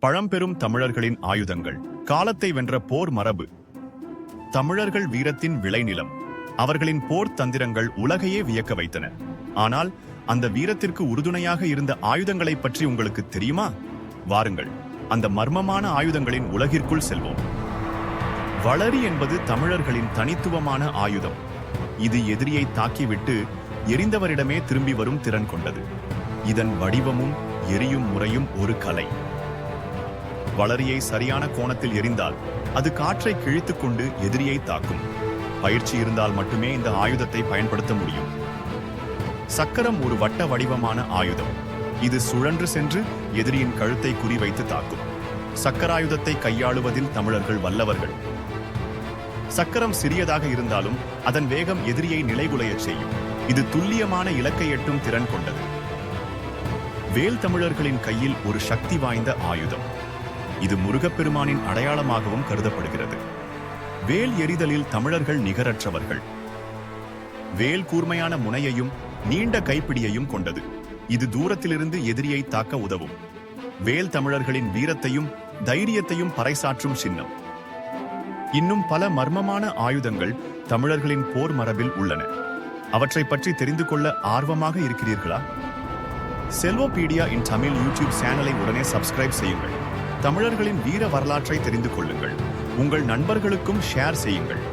பழம்பெரும் தமிழர்களின் ஆயுதங்கள். காலத்தை வென்ற போர் மரபு. தமிழர்கள் வீரத்தின் விளைநிலம். அவர்களின் போர் தந்திரங்கள் உலகையே வியக்க வைத்தன. ஆனால் அந்த வீரத்திற்கு உறுதுணையாக இருந்த ஆயுதங்களைப் பற்றி உங்களுக்கு தெரியுமா? வாருங்கள் அந்த மர்மமான ஆயுதங்களின் உலகிற்குள் செல்வோம். வளரி என்பது தமிழர்களின் தனித்துவமான ஆயுதம். இது எதிரியை தாக்கிவிட்டு எரிந்தவரிடமே திரும்பி வரும் திறன் கொண்டது. இதன் வடிவமும் எரியும் முறையும் ஒரு கலை. வளரியை சரியான கோணத்தில் எரிந்தால் அது காற்றை கிழித்துக் கொண்டு எதிரியை தாக்கும். பயிற்சி இருந்தால் மட்டுமே இந்த ஆயுதத்தை பயன்படுத்த முடியும். சக்கரம் ஒரு வட்ட வடிவமான ஆயுதம். இது சுழன்று சென்று எதிரியின் கழுத்தை குறிவைத்து தாக்கும். சக்கராயுதத்தை கையாளுவதில் தமிழர்கள் வல்லவர்கள். சக்கரம் சிறியதாக இருந்தாலும் அதன் வேகம் எதிரியை நிலைகுலையச் செய்யும். இது துல்லியமான இலக்கை எட்டும் திறன் கொண்டது. வேல் தமிழர்களின் கையில் ஒரு சக்தி வாய்ந்த ஆயுதம். இது முருகப்பெருமானின் அடையாளமாகவும் கருதப்படுகிறது. வேல் எறிதலில் தமிழர்கள் நிகரற்றவர்கள். வேல் கூர்மையான முனையையும் நீண்ட கைப்பிடியையும் கொண்டது. இது தூரத்திலிருந்து எதிரியை தாக்க உதவும். வேல் தமிழர்களின் வீரத்தையும் தைரியத்தையும் பறைசாற்றும் சின்னம். இன்னும் பல மர்மமான ஆயுதங்கள் தமிழர்களின் போர் மரபில் உள்ளன. அவற்றை பற்றி தெரிந்து கொள்ள ஆர்வமாக இருக்கிறீர்களா? செல்வோபீடியா இன் தமிழ் யூடியூப் சேனலை உடனே சப்ஸ்கிரைப் செய்யுங்கள். தமிழர்களின் வீர வரலாற்றை தெரிந்து கொள்ளுங்கள். உங்கள் நண்பர்களுக்கும் ஷேர் செய்யுங்கள்.